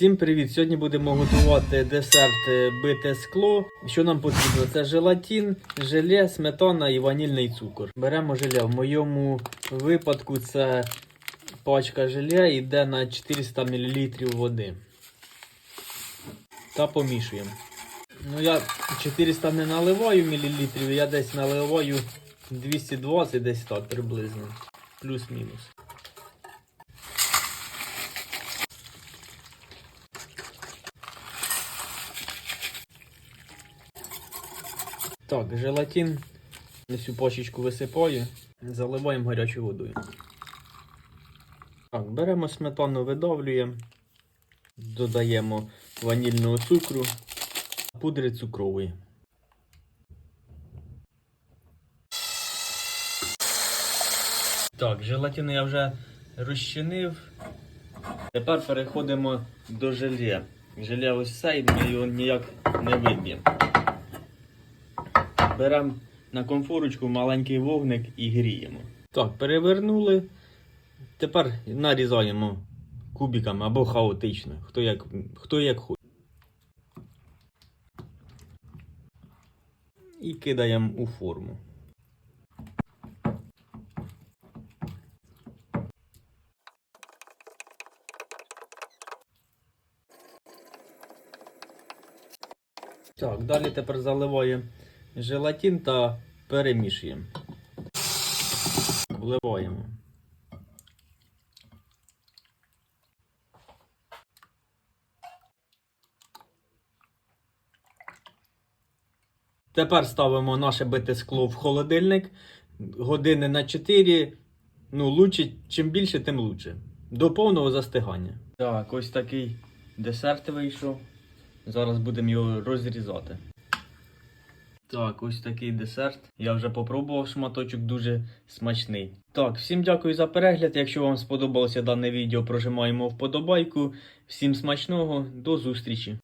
Всім привіт! Сьогодні будемо готувати десерт е, бите скло. Що нам потрібно? Це желатин, желе, сметана і ванільний цукор. Беремо желе. В моєму випадку це пачка желе йде на 400 мл води. Та помішуємо. Ну я 400 не наливаю мілілітрів, я десь наливаю 220 десь так приблизно. Плюс-мінус. Так, желатин на цю пачечку висипаю, заливаємо гарячою водою. Так, беремо сметану, видавлюємо, додаємо ванільного цукру, пудри цукрової. Так, желатин я вже розчинив. Тепер переходимо до желе. Желе ось це, і ми його ніяк не виб'ємо. Беремо на комфорочку маленький вогник і гріємо. Так, перевернули. Тепер нарізаємо кубиками або хаотично, хто як, хто як хоче. І кидаємо у форму. Так, далі тепер заливаємо желатин та перемішуємо. Вливаємо. Тепер ставимо наше бите скло в холодильник. Години на 4. Ну, лучше, чим більше, тим лучше. До повного застигання. Так, ось такий десерт вийшов. Зараз будемо його розрізати. Так, ось такий десерт. Я вже попробував шматочок, дуже смачний. Так, всім дякую за перегляд. Якщо вам сподобалося дане відео, прожимаємо вподобайку. Всім смачного, до зустрічі!